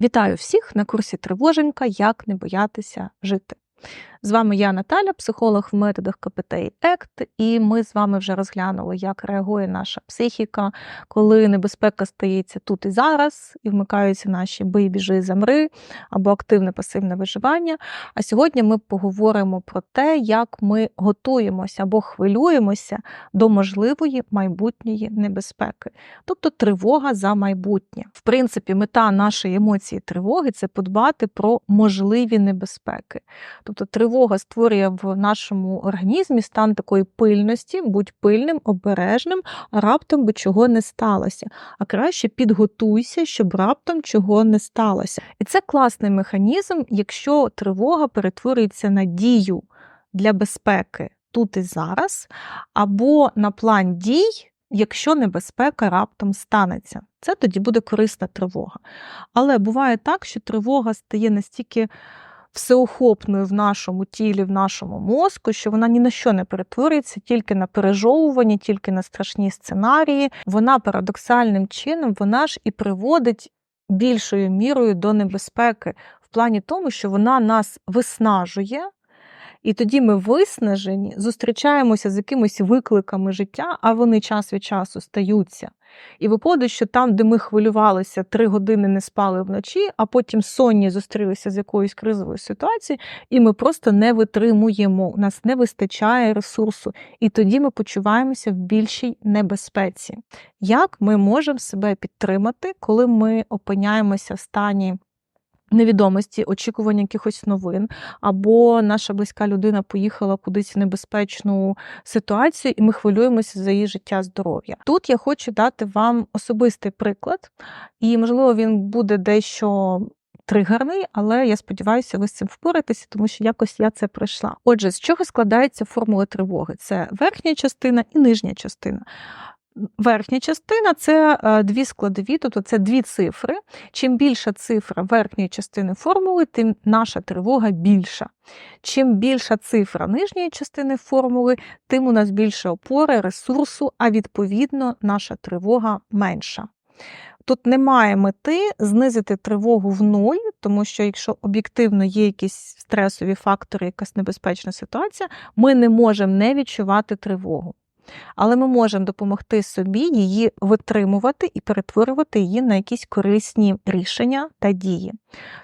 Вітаю всіх на курсі Тривоженька Як не боятися жити. З вами я, Наталя, психолог в методах КПТ і ЕКТ, і ми з вами вже розглянули, як реагує наша психіка, коли небезпека стається тут і зараз, і вмикаються наші бий, біжи, замри або активне пасивне виживання. А сьогодні ми поговоримо про те, як ми готуємося або хвилюємося до можливої майбутньої небезпеки, тобто тривога за майбутнє. В принципі, мета нашої емоції тривоги це подбати про можливі небезпеки. Тобто тривога створює в нашому організмі стан такої пильності, будь пильним, обережним, раптом би чого не сталося. А краще підготуйся, щоб раптом чого не сталося. І це класний механізм, якщо тривога перетворюється на дію для безпеки тут і зараз, або на план дій. Якщо небезпека раптом станеться, це тоді буде корисна тривога. Але буває так, що тривога стає настільки всеохопною в нашому тілі, в нашому мозку, що вона ні на що не перетворюється, тільки на пережовування, тільки на страшні сценарії. Вона парадоксальним чином вона ж і приводить більшою мірою до небезпеки, в плані тому, що вона нас виснажує. І тоді ми виснажені, зустрічаємося з якимись викликами життя, а вони час від часу стаються. І виходить, що там, де ми хвилювалися, три години не спали вночі, а потім сонні зустрілися з якоюсь кризовою ситуацією, і ми просто не витримуємо, у нас не вистачає ресурсу. І тоді ми почуваємося в більшій небезпеці. Як ми можемо себе підтримати, коли ми опиняємося в стані? Невідомості, очікування якихось новин, або наша близька людина поїхала кудись в небезпечну ситуацію, і ми хвилюємося за її життя, здоров'я. Тут я хочу дати вам особистий приклад, і, можливо, він буде дещо. Тригерний, але я сподіваюся, ви з цим впораєтеся, тому що якось я це пройшла. Отже, з чого складається формула тривоги? Це верхня частина і нижня частина. Верхня частина це е, дві складові, тобто це дві цифри. Чим більша цифра верхньої частини формули, тим наша тривога більша. Чим більша цифра нижньої частини формули, тим у нас більше опори, ресурсу, а відповідно наша тривога менша. Тут немає мети знизити тривогу в нуль, тому що якщо об'єктивно є якісь стресові фактори, якась небезпечна ситуація, ми не можемо не відчувати тривогу але ми можемо допомогти собі її витримувати і перетворювати її на якісь корисні рішення та дії.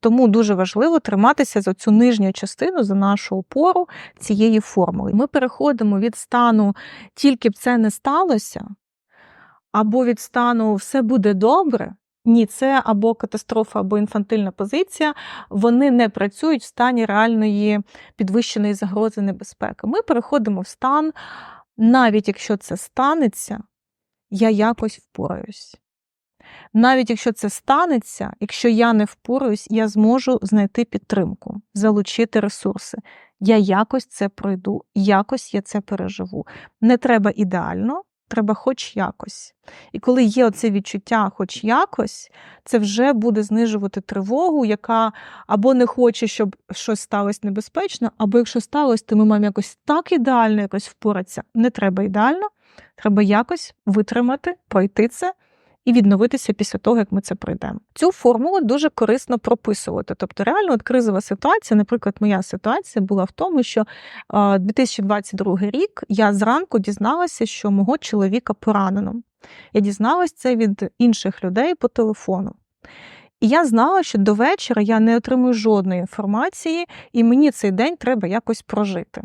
Тому дуже важливо триматися за цю нижню частину, за нашу опору цієї формули. Ми переходимо від стану тільки б це не сталося, або від стану все буде добре. Ні, це або катастрофа, або інфантильна позиція. Вони не працюють в стані реальної підвищеної загрози небезпеки. Ми переходимо в стан навіть якщо це станеться, я якось впораюсь. Навіть якщо це станеться, якщо я не впораюсь, я зможу знайти підтримку, залучити ресурси. Я якось це пройду, якось я це переживу. Не треба ідеально, треба хоч якось. І коли є оце відчуття, хоч якось, це вже буде знижувати тривогу, яка або не хоче, щоб щось сталося небезпечно, або якщо сталося, то ми маємо якось так ідеально якось впоратися. Не треба ідеально, треба якось витримати, пройти це і відновитися після того, як ми це пройдемо. Цю формулу дуже корисно прописувати. Тобто, реально, от кризова ситуація, наприклад, моя ситуація була в тому, що 2022 рік я зранку дізналася, що мого чоловіка поранено. Я дізналася це від інших людей по телефону. І я знала, що до вечора я не отримую жодної інформації, і мені цей день треба якось прожити.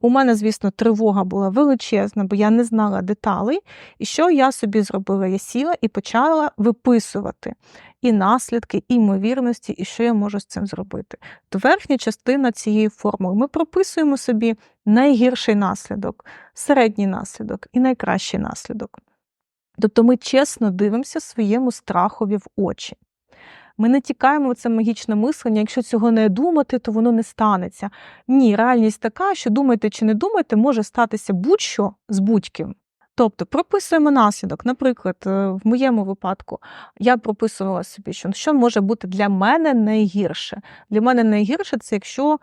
У мене, звісно, тривога була величезна, бо я не знала деталей. І що я собі зробила? Я сіла і почала виписувати і наслідки, і ймовірності, і що я можу з цим зробити. То верхня частина цієї формули ми прописуємо собі найгірший наслідок, середній наслідок і найкращий наслідок. Тобто ми чесно дивимося своєму страхові в очі. Ми не тікаємо в це магічне мислення. Якщо цього не думати, то воно не станеться. Ні, реальність така, що думайте чи не думайте, може статися будь-що з будь-ким. Тобто прописуємо наслідок. Наприклад, е, в моєму випадку я прописувала собі, що що може бути для мене найгірше. Для мене найгірше це якщо е,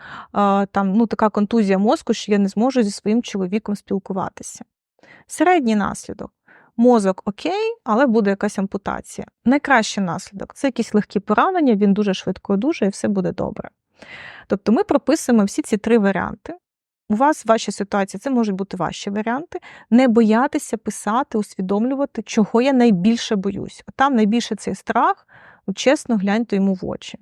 там ну, така контузія мозку, що я не зможу зі своїм чоловіком спілкуватися. Середній наслідок Мозок окей, але буде якась ампутація. Найкращий наслідок це якісь легкі поранення, він дуже швидко одужає, і все буде добре. Тобто ми прописуємо всі ці три варіанти. У вас в вашій ситуації це можуть бути ваші варіанти. Не боятися писати, усвідомлювати, чого я найбільше боюсь. Там найбільше цей страх, чесно гляньте йому в очі.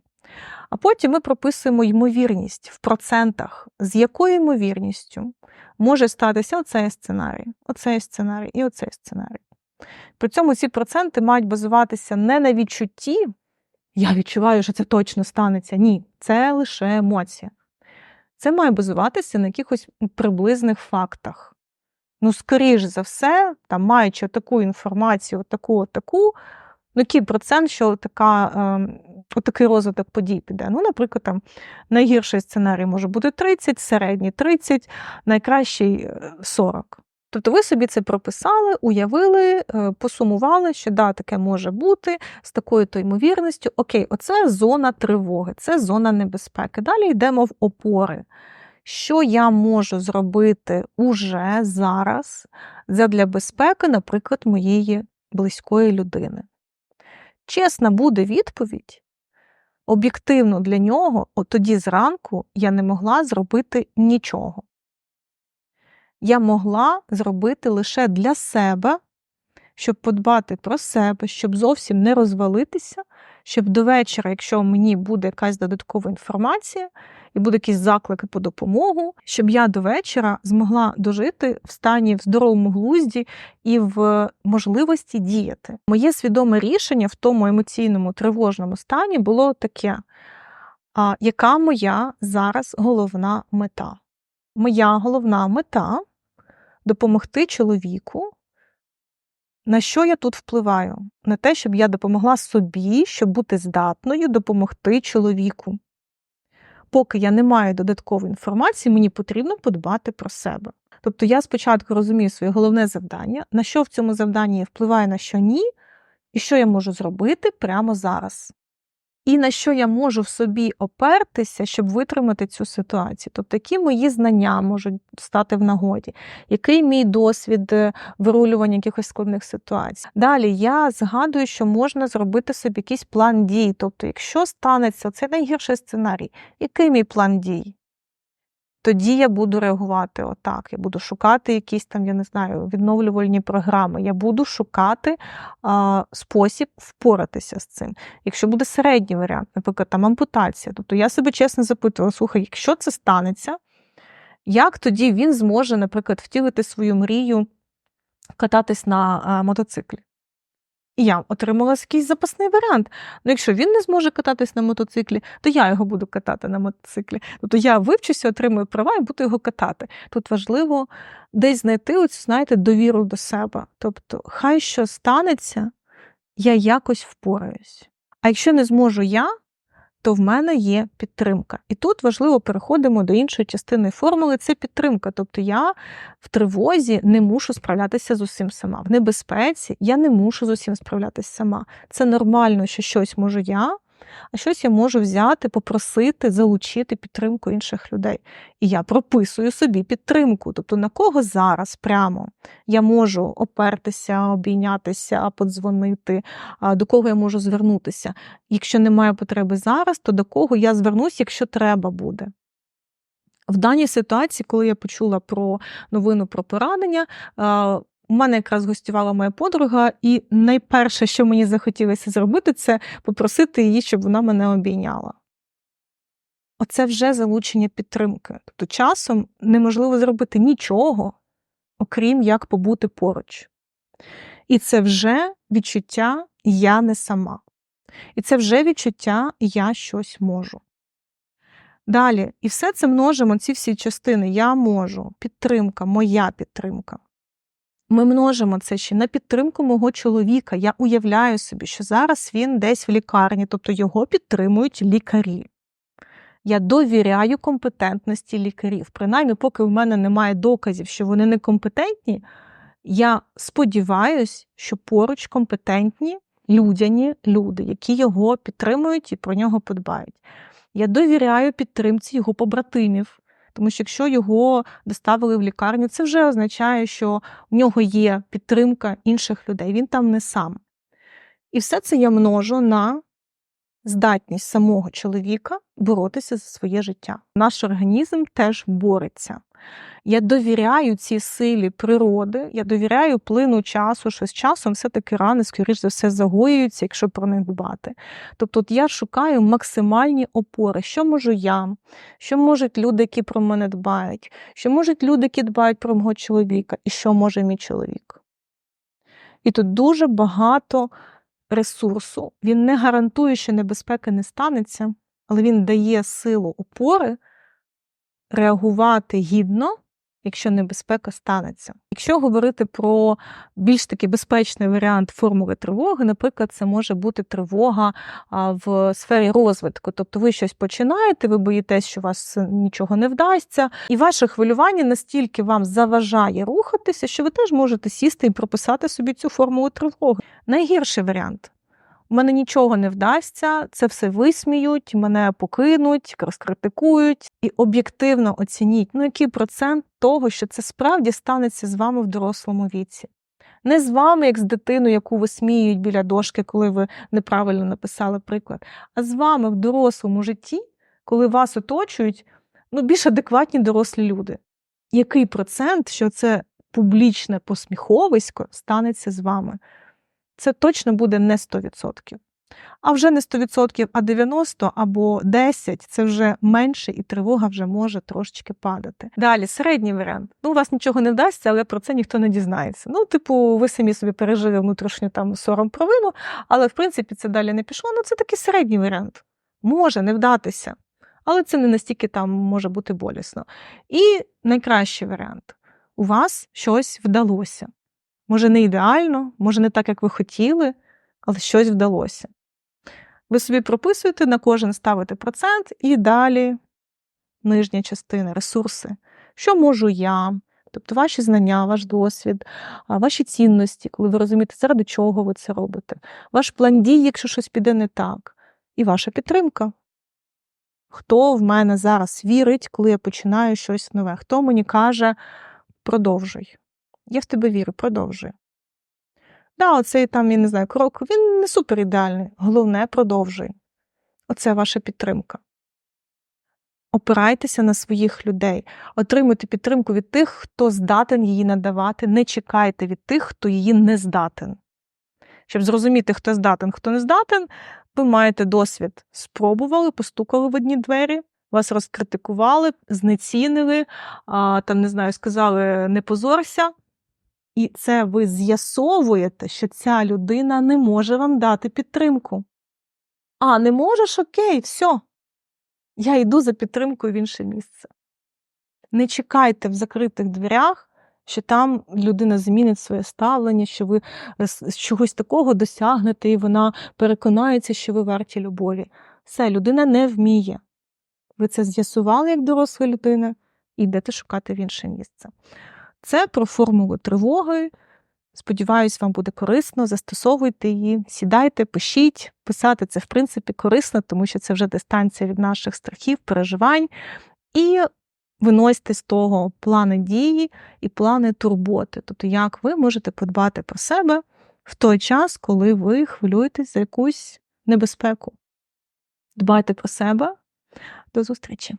А потім ми прописуємо ймовірність в процентах, з якою ймовірністю може статися оцей сценарій, оцей сценарій і оцей сценарій. При цьому ці проценти мають базуватися не на відчутті, я відчуваю, що це точно станеться. Ні, це лише емоція. Це має базуватися на якихось приблизних фактах. Ну, скоріш за все, там, маючи таку інформацію, таку, таку, ну, який процент, що така, е, отакий розвиток подій піде. Ну, наприклад, там найгірший сценарій може бути 30, середній 30, найкращий е, 40. Тобто ви собі це прописали, уявили, е, посумували, що да, таке може бути з такою то ймовірністю. Окей, оце зона тривоги, це зона небезпеки. Далі йдемо в опори. Що я можу зробити уже зараз для безпеки, наприклад, моєї близької людини? Чесна буде відповідь. Об'єктивно для нього, от тоді зранку я не могла зробити нічого я могла зробити лише для себе, щоб подбати про себе, щоб зовсім не розвалитися, щоб до вечора, якщо мені буде якась додаткова інформація і буде якийсь заклик по допомогу, щоб я до вечора змогла дожити в стані в здоровому глузді і в можливості діяти. Моє свідоме рішення в тому емоційному тривожному стані було таке: а яка моя зараз головна мета? Моя головна мета допомогти чоловіку. На що я тут впливаю? На те, щоб я допомогла собі, щоб бути здатною допомогти чоловіку. Поки я не маю додаткової інформації, мені потрібно подбати про себе. Тобто я спочатку розумію своє головне завдання, на що в цьому завданні впливає, на що ні, і що я можу зробити прямо зараз і на що я можу в собі опертися, щоб витримати цю ситуацію. Тобто, які мої знання можуть стати в нагоді, який мій досвід е, вирулювання якихось складних ситуацій. Далі я згадую, що можна зробити собі якийсь план дій. Тобто, якщо станеться це найгірший сценарій, який мій план дій? Тоді я буду реагувати отак. Я буду шукати якісь там, я не знаю, відновлювальні програми. Я буду шукати а, спосіб впоратися з цим. Якщо буде середній варіант, наприклад, там ампутація, тобто я себе чесно запитувала, слухай, якщо це станеться, як тоді він зможе, наприклад, втілити свою мрію кататись на а, мотоциклі? Я отримала якийсь запасний варіант. Ну, якщо він не зможе кататись на мотоциклі, то я його буду катати на мотоциклі. Тобто я вивчуся, отримую права і буду його катати. Тут важливо десь знайти оцю, знаєте, довіру до себе. Тобто, хай що станеться, я якось впораюсь. А якщо не зможу я, то в мене є підтримка. І тут важливо переходимо до іншої частини формули це підтримка. Тобто я в тривозі не мушу справлятися з усім сама. В небезпеці я не мушу з усім справлятися сама. Це нормально, що щось можу я, а щось я можу взяти, попросити, залучити підтримку інших людей. І я прописую собі підтримку. Тобто на кого зараз прямо я можу опертися, обійнятися, подзвонити, до кого я можу звернутися. Якщо немає потреби зараз, то до кого я звернусь, якщо треба буде. В даній ситуації, коли я почула про новину про поранення, у мене якраз гостювала моя подруга, і найперше, що мені захотілося зробити, це попросити її, щоб вона мене обійняла. Оце вже залучення підтримки. Тобто часом неможливо зробити нічого, окрім як побути поруч. І це вже відчуття я не сама. І це вже відчуття я щось можу. Далі, і все це множимо, ці всі частини я можу, підтримка, моя підтримка. Ми множимо це ще на підтримку мого чоловіка. Я уявляю собі, що зараз він десь в лікарні, тобто його підтримують лікарі. Я довіряю компетентності лікарів. Принаймні, поки в мене немає доказів, що вони некомпетентні, я сподіваюся, що поруч компетентні людяні люди, які його підтримують і про нього подбають. Я довіряю підтримці його побратимів, Тому що якщо його доставили в лікарню, це вже означає, що в нього є підтримка інших людей, він там не сам. І все це я множу на здатність самого чоловіка боротися за своє життя. Наш організм теж бореться. Я довіряю цій силі природи, я довіряю плину часу, що з часом все-таки рани, скоріш за все, загоюються, якщо про них дбати. Тобто от я шукаю максимальні опори, що можу я, що можуть люди, які про мене дбають, що можуть люди, які дбають про мого чоловіка, і що може мій чоловік. І тут дуже багато ресурсу. Він не гарантує, що небезпеки не станеться, але він дає силу опори реагувати гідно, якщо небезпека станеться. Якщо говорити про більш такий безпечний варіант формули тривоги, наприклад, це може бути тривога в сфері розвитку. Тобто ви щось починаєте, ви боїтесь, що вас нічого не вдасться, і ваше хвилювання настільки вам заважає рухатися, що ви теж можете сісти і прописати собі цю формулу тривоги. Найгірший варіант. Мене нічого не вдасться, це все висміють, мене покинуть, розкритикують і об'єктивно оцініть, ну який процент того, що це справді станеться з вами в дорослому віці. Не з вами, як з дитиною, яку висміюють біля дошки, коли ви неправильно написали приклад, а з вами в дорослому житті, коли вас оточують ну, більш адекватні дорослі люди. Який процент, що це публічне посміховисько станеться з вами? Це точно буде не 100%. А вже не 100%, а 90% або 10% це вже менше, і тривога вже може трошечки падати. Далі, середній варіант. Ну, у вас нічого не вдасться, але про це ніхто не дізнається. Ну, типу, ви самі собі пережили внутрішню там сором провину, але в принципі це далі не пішло. Ну, це такий середній варіант. Може не вдатися, але це не настільки там може бути болісно. І найкращий варіант у вас щось вдалося. Може, не ідеально, може, не так, як ви хотіли, але щось вдалося. Ви собі прописуєте, на кожен ставите процент, і далі нижня частина, ресурси. Що можу я? Тобто ваші знання, ваш досвід, ваші цінності, коли ви розумієте, заради чого ви це робите, ваш план дій, якщо щось піде не так, і ваша підтримка. Хто в мене зараз вірить, коли я починаю щось нове? Хто мені каже, продовжуй. Я в тебе вірю, продовжуй. Да, оцей там, я не знаю, крок, він не супер ідеальний. Головне, продовжуй. Оце ваша підтримка. Опирайтеся на своїх людей, отримуйте підтримку від тих, хто здатен її надавати. Не чекайте від тих, хто її не здатен. Щоб зрозуміти, хто здатен, хто не здатен, ви маєте досвід. Спробували, постукали в одні двері, вас розкритикували, знецінили, там, не знаю, сказали, не позорся. І це ви з'ясовуєте, що ця людина не може вам дати підтримку. А, не можеш? Окей, все. Я йду за підтримкою в інше місце. Не чекайте в закритих дверях, що там людина змінить своє ставлення, що ви з чогось такого досягнете, і вона переконається, що ви варті любові. Все, людина не вміє. Ви це з'ясували як доросла людина і йдете шукати в інше місце. Це про формулу тривоги. Сподіваюсь, вам буде корисно. Застосовуйте її, сідайте, пишіть. Писати це, в принципі, корисно, тому що це вже дистанція від наших страхів, переживань. І виносьте з того плани дії і плани турботи. Тобто, як ви можете подбати про себе в той час, коли ви хвилюєтесь за якусь небезпеку. Дбайте про себе. До зустрічі!